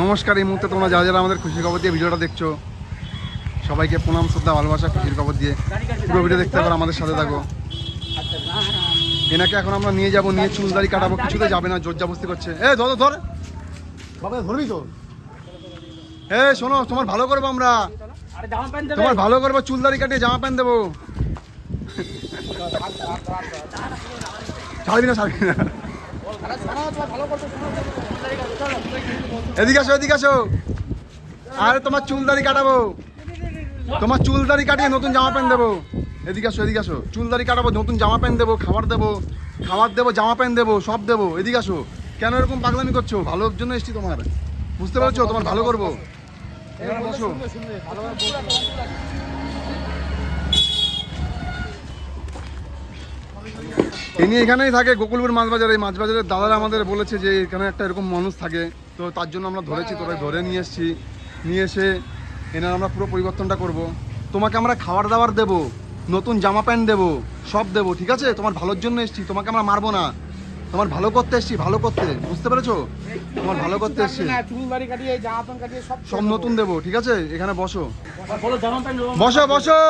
নমস্কার এই মুহূর্তে তোমরা যারা যারা আমাদের খুশির খবর দিয়ে ভিডিওটা দেখছ সবাইকে প্রণাম শ্রদ্ধা ভালোবাসা খুশির খবর দিয়ে পুরো ভিডিও দেখতে পারো আমাদের সাথে থাকো। এনাকে এখন আমরা নিয়ে যাব নিয়ে চুলদারি কাটাবো কিছুতে যাবে না জোর জাবস্তি করছে। এ ধর ধর। বাবা ধরবি তো? এ শোনো তোমার ভালো করব আমরা। আরে জামা প্যান্ট দেবে? তোমার ভালো করব চুলদারি কাটিয়ে জামা প্যান্ট দেবো। ছাড়বি না ছাড়বি না। এদিকে আসো এদিকে আসো। আরে, তোমার চুলদারি কাটাবো। তোমার চুলদারি কাটিয়ে নতুন জামা প্যান্ট দেবো। এদিকে আসো এদিকে আসো। চুলদারি কাটাবো, নতুন জামা প্যান্ট দেবো, খাবার দেবো খাবার দেবো, জামা প্যান্ট দেবো, সব দেবো। এদিকে আসো। কেন এরকম পাগলামি করছ? ভালোর জন্য এসছি তোমার। বুঝতে পারছ? তোমার ভালো করব। বসো। ইনি এখানেই থাকে গোকুলপুর মাছ বাজারে এই মাছ বাজারের দাদারা আমাদের বলেছে যে এখানে একটা এরকম মানুষ থাকে। তো তার জন্য আমরা ধরেছি তোরা ধরে নিয়ে এসেছি। নিয়ে এসে এনার আমরা পুরো পরিবর্তনটা করব। তোমাকে আমরা খাবার দাবার দেব নতুন জামা প্যান্ট দেবো সব দেবো ঠিক আছে? তোমার ভালোর জন্য এসেছি তোমাকে আমরা মারবো না। তোমার ভালো করতে এসেছি ভালো করতে বুঝতে পেরেছ? তোমার ভালো করতে এসেছি। সব সব নতুন দেবো ঠিক আছে? এখানে বসো। বসো বসো।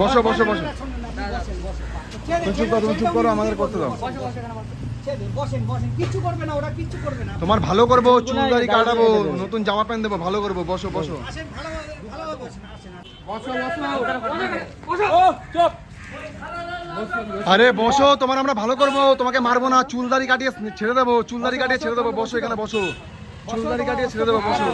বসো বসো বসো। চুপ করো আমাদের করতে তোমার ভালো করব চুল দাড়ি কাটাবো, নতুন জামা প্যান্ট দেবো, ভালো করব, বসো বসো। আরে বসো, তোমার আমরা ভালো করব, তোমাকে মারবো না চুল দাড়ি কাটিয়ে ছেড়ে দেবো চুল দাড়ি কাটিয়ে ছেড়ে দেবো, বসো এখানে, বসো। চুল দাড়ি কাটিয়ে ছেড়ে দেবো, বসো।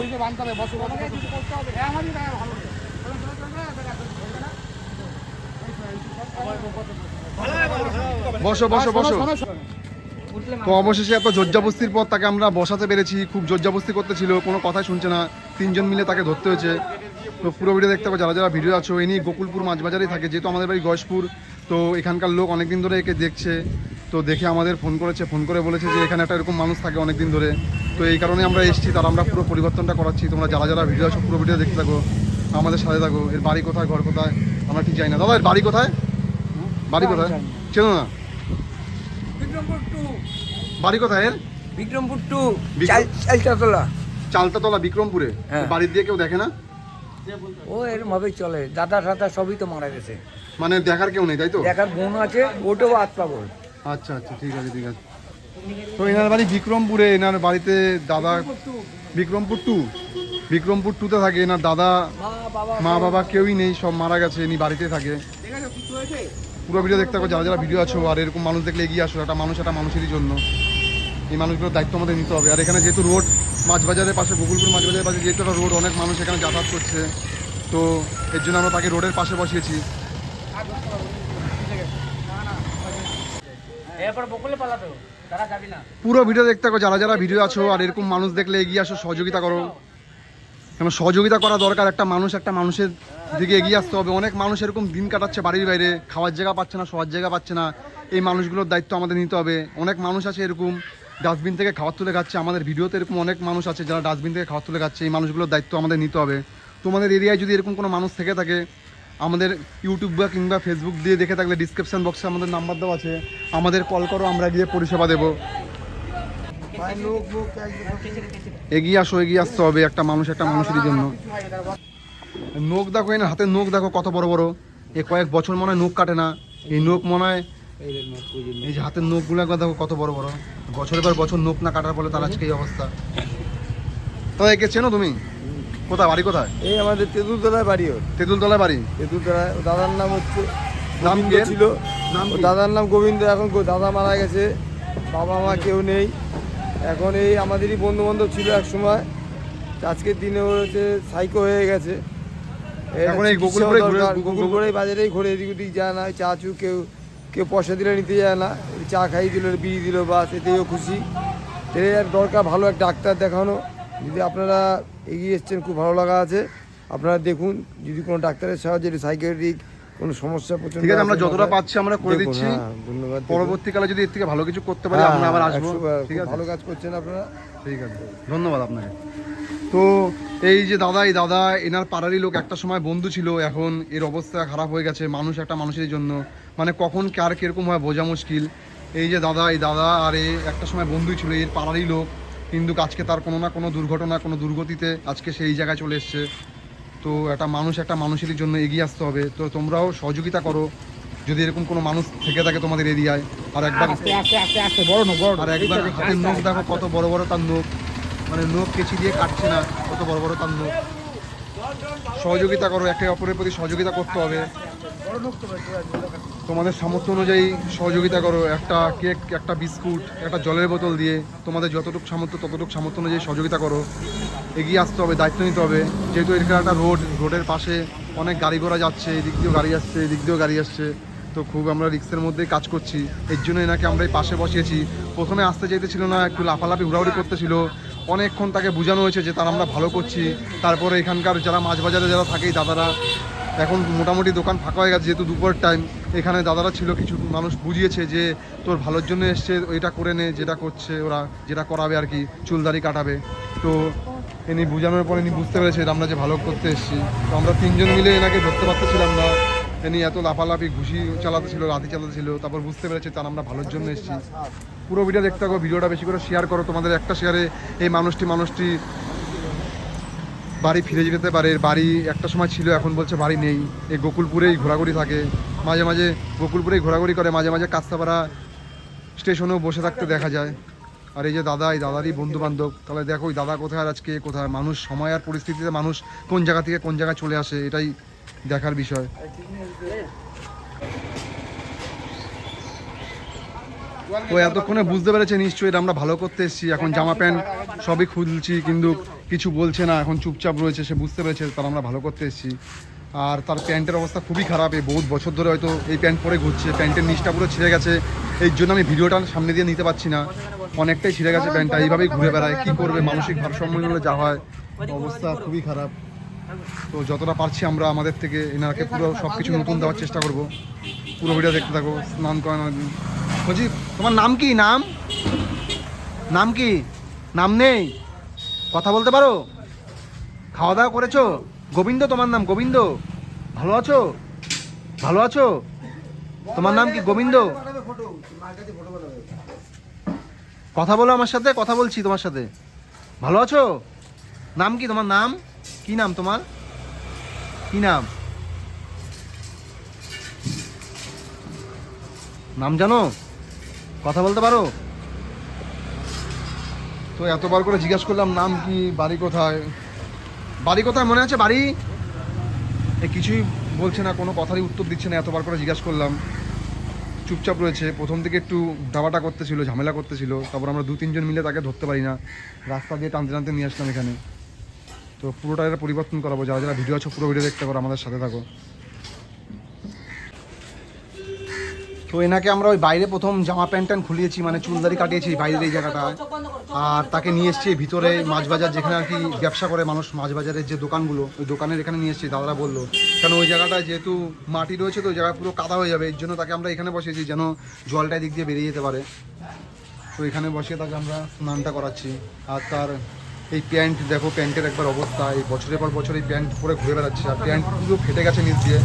বসো। তো অবশেষে এত জজ্জাবস্তির পর তাকে আমরা বসাতে পেরেছি খুব জজ্জাবস্তি করতেছিল কোনো কথাই শুনছে না তিনজন মিলে তাকে ধরতে হয়েছে। তো পুরো ভিডিও দেখতে পাবো যারা যারা ভিডিও আছো এ নিয়ে গোকুলপুর মাঝবাজারেই থাকে যেহেতু আমাদের বাড়ি গয়েশপুর তো এখানকার লোক অনেকদিন ধরে একে দেখছে তো দেখে আমাদের ফোন করেছে ফোন করে বলেছে যে এখানে একটা এরকম মানুষ থাকে অনেকদিন ধরে। তো এই কারণে আমরা এসেছি তার আমরা পুরো পরিবর্তনটা করাচ্ছি তোমরা যারা যারা ভিডিও আছো পুরো ভিডিও দেখতে থাকো আমাদের সাথে থাকো এর বাড়ি কোথায় ঘর কোথায় আমরা ঠিক জানি না। দাদা এর বাড়ি কোথায়? বাড়ি কোথায়? চেনো না? বিক্রমপুর টু। বাড়ি কোথায় এর বিক্রমপুর টু। চালচাতলা। চালতাতলা বিক্রমপুরে? হ্যাঁ। বাড়ির দিয়ে কেউ দেখে না? ও এরম ভাবেই চলে। দাদা টাদা সবই তো মারা গেছে। মানে দেখার কেউ নেই তাই তো? দেখার বোন আছে ওটাও হাত পাবো আচ্ছা আচ্ছা ঠিক আছে ঠিক আছে। তো এনার বাড়ি বিক্রমপুরে এনার বাড়িতে দাদা বিক্রমপুর টু? বিক্রমপুর টুতে থাকে এনার দাদা মা বাবা কেউই নেই সব মারা গেছে ইনি বাড়িতে থাকে। পুরো ভিডিও দেখতে হবে যারা যারা ভিডিও আছো আর এরকম মানুষ দেখলে এগিয়ে আসো একটা মানুষ একটা মানুষেরই জন্য। এই মানুষগুলোর দায়িত্ব আমাদের নিতে হবে। আর এখানে যেহেতু রোড মাছ বাজারের পাশে গোকুলপুর মাছ বাজারের পাশে যেহেতু একটা রোড অনেক মানুষ এখানে যাতায়াত করছে। তো এর জন্য আমরা তাকে রোডের পাশে বসিয়েছি। পুরো ভিডিও দেখতে থাকো যারা যারা ভিডিও আছো আর এরকম মানুষ দেখলে এগিয়ে আসো সহযোগিতা করো। কেন সহযোগিতা করা দরকার? একটা মানুষ একটা মানুষের দিকে এগিয়ে আসতে হবে। অনেক মানুষ এরকম দিন কাটাচ্ছে বাড়ির বাইরে, খাওয়ার জায়গা পাচ্ছে না, শোয়ার জায়গা পাচ্ছে না। এই মানুষগুলোর দায়িত্ব আমাদের নিতে হবে। অনেক মানুষ আছে এরকম ডাস্টবিন থেকে খাবার তুলে খাচ্ছে। আমাদের ভিডিওতে এরকম অনেক মানুষ আছে যারা ডাস্টবিন থেকে খাবার তুলে খাচ্ছে। এই মানুষগুলোর দায়িত্ব আমাদের নিতে হবে। তোমাদের এরিয়ায় যদি এরকম কোনো মানুষ থেকে থাকে, আমাদের ইউটিউব বা কিংবা ফেসবুক দিয়ে দেখে থাকলে ডিসক্রিপশন বক্সে আমাদের নাম্বার দেওয়া আছে। আমাদের কল করো, আমরা গিয়ে পরিষেবা দেবো। এগিয়ে আসো এগিয়ে আসতে হবে। একটা মানুষ একটা মানুষের জন্য। নখ দেখো এর হাতের নখ দেখো কত বড় বড়। এ কয়েক বছর মনে হয় নখ কাটে না। এই নখ মনে হয় এই যে হাতের নখগুলো একবার দেখো কত বড় বড়। বছরের পর বছর নখ না কাটার ফলে তার আজকে এই অবস্থা। তো একে চেনো তুমি? কোথায়? বাড়ি কোথায়? এই আমাদের তেঁতুলতলায় বাড়ি ওর। তেঁতুলতলায় বাড়ি? তেঁতুলতলায়। দাদার নাম হচ্ছে নাম ছিল। নাম দাদার নাম গোবিন্দ এখন দাদা মারা গেছে। বাবা মা কেউ নেই। এখন এই আমাদেরই বন্ধু বান্ধব ছিল এক সময়। আজকের দিনে হচ্ছে সাইকো হয়ে গেছে। এখন এই গোকুলপুরে বাজারেই ঘুরে এদিক ওদিক যায় না চা চু কেউ কেউ পয়সা দিলে নিতে যায় না। চা খাইয়ে দিল বিড়ি দিল বা এতেও খুশি। এর দরকার ভালো এক ডাক্তার দেখানো। যদি আপনারা এগিয়ে এসছেন খুব ভালো লাগা আছে। আপনারা দেখুন যদি কোনো ডাক্তারের সাহায্যে সাইকেট্রিক কোনো সমস্যা প্রচণ্ড ঠিক আছে আমরা যতটা পাচ্ছি আমরা করে দিচ্ছি। হ্যাঁ, ধন্যবাদ পরবর্তীকালে যদি এর থেকে ভালো কিছু করতে পারি হ্যাঁ, আমরা আবার আসব। ঠিক আছে? ভালো কাজ করছেন আপনারা। ঠিক আছে ধন্যবাদ আপনাকে। তো এই যে দাদা এই দাদা এনার পাড়ারই লোক একটা সময় বন্ধু ছিল এখন এর অবস্থা খারাপ হয়ে গেছে মানুষ একটা মানুষের জন্য। মানে কখন কার কীরকম হয় বোঝা মুশকিল। এই যে দাদা এই দাদা আর এ একটা সময় বন্ধুই ছিল এর পাড়ারই লোক। কিন্তু আজকে তার কোনো না কোনো দুর্ঘটনা কোনো দুর্গতিতে আজকে সেই জায়গায় চলে এসছে। তো একটা মানুষ একটা মানুষের জন্য এগিয়ে আসতে হবে। তো তোমরাও সহযোগিতা করো। যদি এরকম কোনো মানুষ থেকে থাকে তোমাদের এরিয়ায় আর একবার আস্তে আস্তে আস্তে আস্তে বড় বড় আর একবার হাতের নখ দেখো কত বড় বড় তার নখ। মানে নখ কেচি দিয়ে কাটছে না কত বড় বড় তার নখ। সহযোগিতা করো একে অপরের প্রতি সহযোগিতা করতে হবে। তোমাদের সামর্থ্য অনুযায়ী সহযোগিতা করো। একটা কেক একটা বিস্কুট একটা জলের বোতল দিয়ে তোমাদের যতটুকু সামর্থ্য ততটুকু সামর্থ্য অনুযায়ী সহযোগিতা করো। এগিয়ে আসতে হবে, দায়িত্ব নিতে হবে। যেহেতু এখানে একটা রোড রোডের পাশে অনেক গাড়ি ঘোড়া যাচ্ছে, এদিক দিয়েও গাড়ি আসছে, এদিক দিয়েও গাড়ি আসছে। তো খুব আমরা রিক্সের মধ্যেই কাজ করছি। এর জন্য এনাকে আমরা এই পাশে বসিয়েছি। প্রথমে আসতে চাইতেছিল না, একটু লাফালাফি ঘোরাঘুরি করতেছিল। অনেকক্ষণ তাকে বোঝানো হয়েছে যে তারা আমরা ভালো করছি। তারপরে এখানকার যারা মাছ বাজারে যারা থাকে দাদারা এখন মোটামুটি দোকান ফাঁকা হয়ে গেছে যেহেতু দুপুর টাইম এখানে দাদারা ছিল, কিছু মানুষ বুঝিয়েছে যে তোর ভালোর জন্য এসছে, ওইটা করে নে, যেটা করছে ওরা, যেটা করাবে আর কি চুলদারি কাটাবে। তো ইনি বোঝানোর পরে ইনি বুঝতে পেরেছে আমরা যে ভালো করতে এসেছি। তো আমরা তিনজন মিলে এনাকে ধরতে পারতেছিলাম না। ইনি এত লাফালাফি, ঘুষি চালাতে ছিল লাথি চালাতে ছিল তারপর বুঝতে পেরেছে তার আমরা ভালোর জন্য এসেছি। পুরো ভিডিও দেখতে থাকো, ভিডিওটা বেশি করে শেয়ার করো। তোমাদের একটা শেয়ারে এই মানুষটি মানুষটি বাড়ি ফিরে যেতে পারে। বাড়ি একটা সময় ছিল, এখন বলছে বাড়ি নেই। এই গোকুলপুরেই ঘোরাঘুরি থাকে। মাঝে মাঝে গোকুলপুরেই ঘোরাঘুরি করে, মাঝে মাঝে কাস্তাপাড়া স্টেশনেও বসে থাকতে দেখা যায়। আর এই যে দাদা, এই দাদারই বন্ধু বান্ধব তাহলে দেখো ওই দাদা কোথায় আজকে, কোথায় মানুষ, সময় আর পরিস্থিতিতে মানুষ কোন জায়গা থেকে কোন জায়গায় চলে আসে, এটাই দেখার বিষয়। ও এতক্ষণে বুঝতে পেরেছে নিশ্চয়ই এটা আমরা ভালো করতে এসেছি, এখন জামা প্যান্ট সবই খুলছি, কিন্তু কিছু বলছে না, এখন চুপচাপ রয়েছে, সে বুঝতে পেরেছে তার আমরা ভালো করতে এসেছি। আর তার প্যান্টের অবস্থা খুবই খারাপ। এই বহুত বছর ধরে হয়তো এই প্যান্ট পরে ঘুরছে, প্যান্টের নিচটা পুরো ছিঁড়ে গেছে। এই জন্য আমি ভিডিওটা সামনে দিয়ে নিতে পারছি না। অনেকটাই ছিঁড়ে গেছে প্যান্টটা, এইভাবেই ঘুরে বেড়ায়, কী করবে, মানসিক ভারসাম্য হলে যা হয়। অবস্থা খুবই খারাপ। তো যতটা পারছি আমরা আমাদের থেকে এনাকে পুরো সব কিছু নতুন দেওয়ার চেষ্টা করব। পুরো ভিডিও দেখতে থাকো, স্নান করানো বলছি তোমার নাম কি? নাম? নাম কি? নাম নেই? কথা বলতে পারো? খাওয়া দাওয়া করেছ? গোবিন্দ, তোমার নাম গোবিন্দ? ভালো আছো? ভালো আছো? তোমার নাম কি গোবিন্দ? কথা বলো আমার সাথে, কথা বলছি তোমার সাথে। ভালো আছো? নাম কি তোমার নাম? কি নাম তোমার? কি নাম? নাম জানো? কথা বলতে পারো? তো এতবার করে জিজ্ঞাসা করলাম, নাম কি, বাড়ি কোথায়? বাড়ি কোথায় মনে আছে? বাড়ি? এ, কিছুই বলছে না, কোনো কথারই উত্তর দিচ্ছে না, এতবার করে জিজ্ঞাসা করলাম। চুপচাপ রয়েছে, প্রথম থেকে একটু দাবাটা করতেছিল, ঝামেলা করতেছিল, তারপর আমরা দু, তিনজন মিলে তাকে ধরতে পারি না। রাস্তা দিয়ে টানতে টানতে নিয়ে আসলাম এখানে। তো পুরোটা এটা পরিবর্তন করাবো, যারা যারা ভিডিও আছে, পুরো ভিডিও দেখতে পারো, আমাদের সাথে থাকো। তো এনাকে আমরা ওই বাইরে প্রথম জামা প্যান্ট ট্যান্ট খুলিয়েছি মানে চুলদারি কাটিয়েছি বাইরের এই জায়গাটায় আর তাকে নিয়ে এসছি ভিতরে মাছ বাজার যেখানে আর কি ব্যবসা করে মানুষ মাছ বাজারের যে দোকানগুলো, ওই দোকানের এখানে নিয়ে এসছি, দাদারা বলল। কেন ওই জায়গাটায় যেহেতু মাটি রয়েছে তো, ওই জায়গা পুরো কাদা হয়ে যাবে, এর জন্য তাকে আমরা এখানে বসেছি যেন জলটা দিক দিয়ে বেরিয়ে যেতে পারে। তো এখানে বসে তাকে আমরা স্নানটা করাচ্ছি। আর তার এই প্যান্ট, দেখো প্যান্টের একবার অবস্থা, এই বছরের পর বছর এই প্যান্ট পরে ঘুরে বেড়াচ্ছে। আর প্যান্ট পুরো ফেটে গেছে নিচ দিয়ে।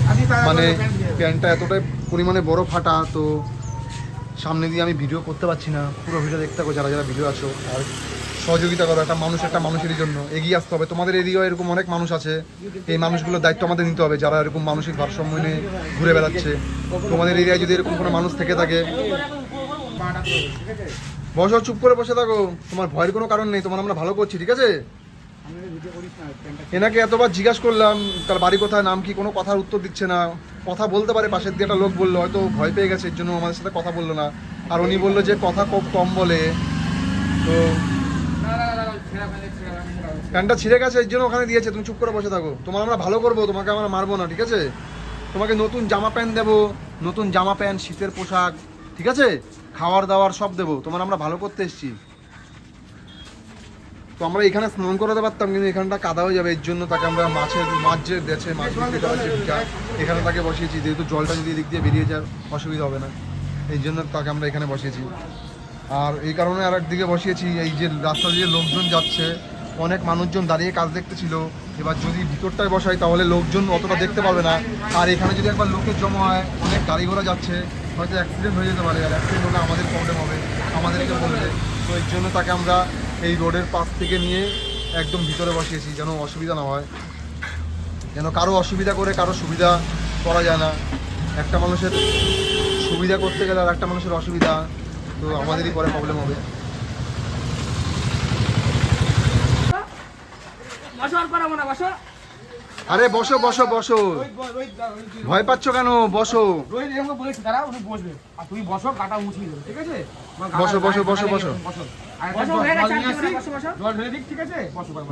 মানে প্যান্টটা এতটাই পরিমাণে বড় ফাটা, তো সামনে দিয়ে আমি ভিডিও করতে পারছি না। পুরো ভিডিও দেখতে থাকো যারা যারা ভিডিও আছো। আর সহযোগিতা করো, একটা মানুষ একটা মানুষের জন্য। এগিয়ে আসতে হবে। তোমাদের এদিকেও এরকম অনেক মানুষ আছে। এই মানুষগুলোর দায়িত্ব আমাদের নিতে হবে। যারা এরকম মানসিক ভারসাম্য নিয়ে ঘুরে বেড়াচ্ছে। তোমাদের এরিয়ায় যদি এরকম কোনো মানুষ থেকে থাকে। বসো, চুপ করে বসে থাকো। তোমার ভয়ের কোনো কারণ নেই। তোমার আমরা ভালো করছি, ঠিক আছে? এনাকে এতবার জিজ্ঞাসা করলাম, তার বাড়ি কোথায়, নাম কি, কোনো কথার উত্তর দিচ্ছে না। কথা বলতে পারে পাশের দিয়ে একটা লোক বলল, হয়তো ভয় পেয়ে গেছে, এর জন্য আমাদের সাথে কথা বলল না। আর উনি বলল যে, কথা খুব কম বলে। তো প্যান্টটা ছিঁড়ে গেছে, এর জন্য ওখানে দিয়েছে, তুমি চুপ করে বসে থাকো। তোমার আমরা ভালো করব, তোমাকে আমরা মারবো না, ঠিক আছে? তোমাকে নতুন জামা প্যান্ট দেবো, নতুন জামা প্যান্ট, শীতের পোশাক, ঠিক আছে? খাওয়ার দাওয়ার সব দেবো, তোমার আমরা ভালো করতে এসেছি। তো আমরা এখানে স্নান করাতে পারতাম, কিন্তু এখানটা কাদা হয়ে যাবে, এর জন্য তাকে আমরা মাছের, মাছ যে দেছে, মাছ এখানে তাকে বসিয়েছি। যেহেতু জলটা যদি দিক দিয়ে বেরিয়ে যায়, অসুবিধা হবে না। এই জন্য তাকে আমরা এখানে বসিয়েছি। আর এই কারণে আর একদিকে বসিয়েছি, এই যে রাস্তা দিয়ে লোকজন যাচ্ছে, অনেক মানুষজন দাঁড়িয়ে কাজ দেখতেছিল। এবার যদি ভিতরটায় বসাই, তাহলে লোকজন অতটা দেখতে পারবে না। আর এখানে যদি একবার লোকের জমা হয়, অনেক গাড়ি ঘোড়া যাচ্ছে, হয়তো অ্যাক্সিডেন্ট হয়ে যেতে পারে, আর অ্যাক্সিডেন্ট হলে আমাদের প্রবলেম হবে, আমাদেরকে বলবে। তো এর জন্য তাকে আমরা এই রোডের পাশ থেকে নিয়ে একদম ভিতরে বসিয়েছি, যেন অসুবিধা না হয়। যেন কারও অসুবিধা করে কারও সুবিধা করা যায় না। একটা মানুষের সুবিধা করতে গেলে আর একটা মানুষের অসুবিধা, তো আমাদেরই পরে প্রবলেম হবে। আরে বসো বসো বসো ভয় পাচ্ছ কেন বসো বসো বসো, বসো, বসো, বসো।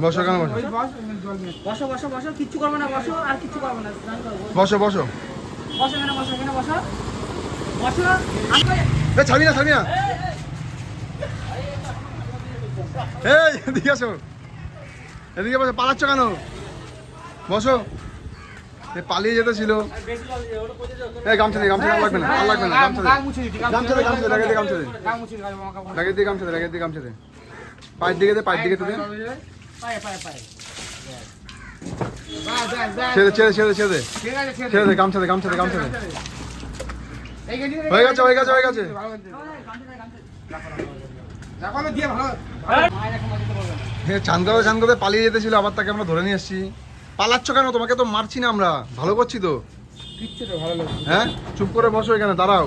বসো বসো। বসো, বসো। বসো করব না ছাড়বি না এই এদিকে আসো এদিকে বসো পালাচ্ছ কেন বসো। পালিয়ে যেতে ছিল। গামছা দে গামছা লাগবে না আর লাগবে না গামছা গামছা দে গামছা দে লাগে গামছা দে দিয়ে গামছা দে লাগে দিয়ে গামছা পায়ের দিকে দে পায়ের দিকে তো। ছেড়ে ছেড়ে ছেড়ে ছেড়ে গামছা হয়ে গেছে, দিয়ে চান পালিয়ে যেতে ছিল আবার তাকে আমরা ধরে নিয়ে এসেছি। পালাচ্ছ কেন? তোমাকে তো মারছি না আমরা। ভালো করছি তো। হ্যাঁ? চুপ করে বসো এখানে দাঁড়াও।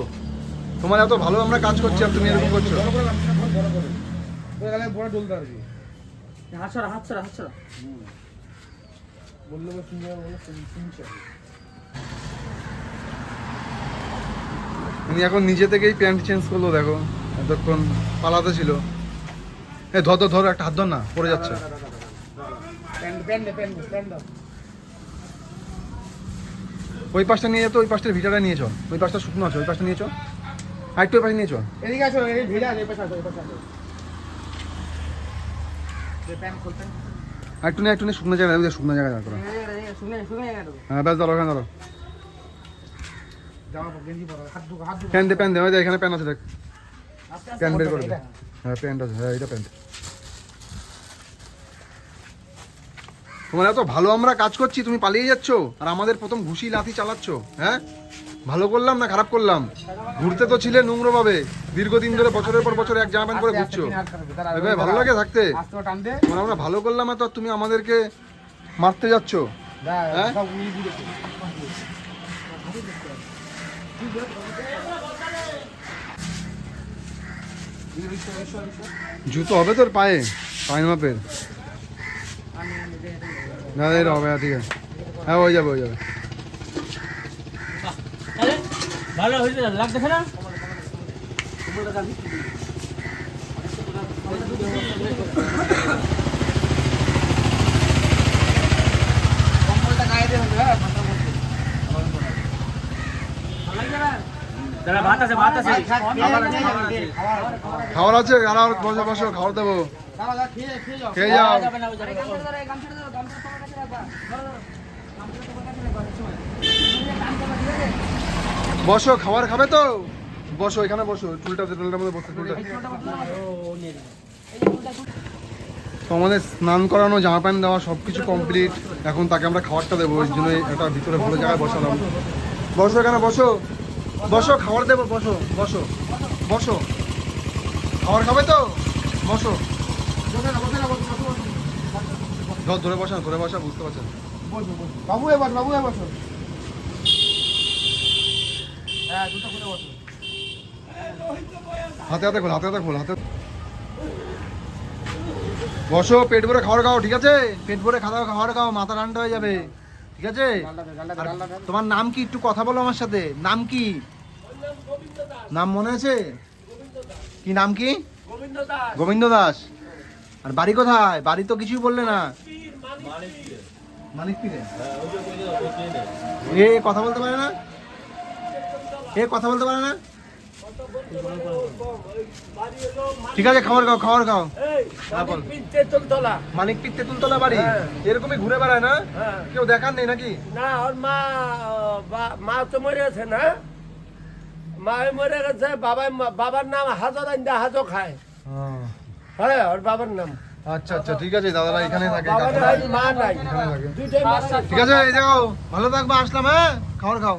তোমার এত ভালো আমরা কাজ করছি আর তুমি এরকম করছ। উনি এখন নিজে থেকেই প্যান্ট চেঞ্জ করল দেখো। এতক্ষণ পালাতে ছিল। এ ধর ধর ধর একটা হাত ধর না পড়ে যাচ্ছে। প্যান্ট প্যান্ট প্যান্ট প্যান্ট ওই পাশটা নিয়ে যেত ওই পাশটার ভিটাটা নিয়ে চল। ওই পাশটা শুকনো আছে ওই পাশটা নিয়ে চল। আর একটু ওই পাশে নিয়ে চল। এদিকে এই আছে এই পাশে আসো এই পাশে একটু নিয়ে একটু নিয়ে শুকনো জায়গায় ওই শুকনো জায়গায় দাঁড় শুনে গেল হ্যাঁ ব্যাস ঢুকো হাত ঢুকো প্যান্ট দে প্যান্ট দে এখানে প্যান্ট আছে দেখ। প্যান্ট বের করে হ্যাঁ প্যান্ট আছে হ্যাঁ এটা প্যান্ট। তোমার এত ভালো আমরা কাজ করছি তুমি পালিয়ে যাচ্ছ আর আমাদের প্রথম ঘুষি লাথি চালাচ্ছ হ্যাঁ? ভালো করলাম না খারাপ করলাম? ঘুরতে তো ছিলে নোংরো ভাবে দীর্ঘদিন ধরে বছরের পর বছর এক জামা প্যান্ট আস্তে ঘুরছো। ভালো লাগে থাকতে? করে তোমার আমরা ভালো করলাম আর তো তুমি আমাদেরকে মারতে যাচ্ছ হ্যাঁ? জুতো হবে তোর পায়ে পায়ে মাপের। না এটা হবে হ্যাঁ, ঠিক আছে। হ্যাঁ হয়ে যাবে হয়ে যাবে। ভালো হয়েছে লাগতেছে না? হ্যাঁ, ভাত আছে আর বসো বসো দেবো। দাঁড়া, খেয়ে- খেয়ে যাও। বসো খাবার খাবে তো? বসো এখানে বসো। চুলটা চুলটার মধ্যে বসো চুলটা। তো আমাদের স্নান করানো জামা প্যান্ট দেওয়া সব কিছু কমপ্লিট। এখন তাকে আমরা খাবারটা দেবো ওই জন্য একটা ভিতরে ভালো জায়গায় বসালাম। বসো এখানে বসো। বসো খাবার দেবো বসো বসো। বসো। খাবার খাবে তো? বসো। না, বসে না, বসে, বসে, বসে। ধর ধরে বসা ধরে বসা বুঝতে পারছেন। বাবু এ বস বাবু এ বসো। হ্যাঁ দুটো খুলে বসো। হাতে হাতে খোল হাতে হাতে খোল হাতে বসো পেট ভরে খাওয়ার খাও ঠিক আছে? পেট ভরে খাওয়া খাওয়ার খাও মাথা ঠান্ডা হয়ে যাবে ঠিক আছে। তোমার নাম কি? একটু কথা বলো আমার সাথে। নাম কি? নাম মনে আছে? কি নাম কি? গোবিন্দ দাস। আর বাড়ি কোথায়? বাড়ি তো কিছুই বললে না। মানিক পীরে এ কথা বলতে পারে না? এ কথা বলতে পারে না? ঠিক আছে খাবার খাও খাবার খাও। হ্যাঁ। মানিক পীর তেঁতুলতলা বাড়ি? এরকমই ঘুরে বেড়ায় না? কেউ দেখার নেই নাকি? না ওর মা মা তো মরে গেছে না? মা মরে গেছে বাবা বাবার নাম হাজর আন্দা হাজো খায়। হ্যাঁ ওর বাবার নাম। আচ্ছা আচ্ছা ঠিক আছে দাদারা এখানে থাকে ঠিক আছে এই দেখো ভালো থাকবে আসলাম হ্যাঁ? খাবার খাও।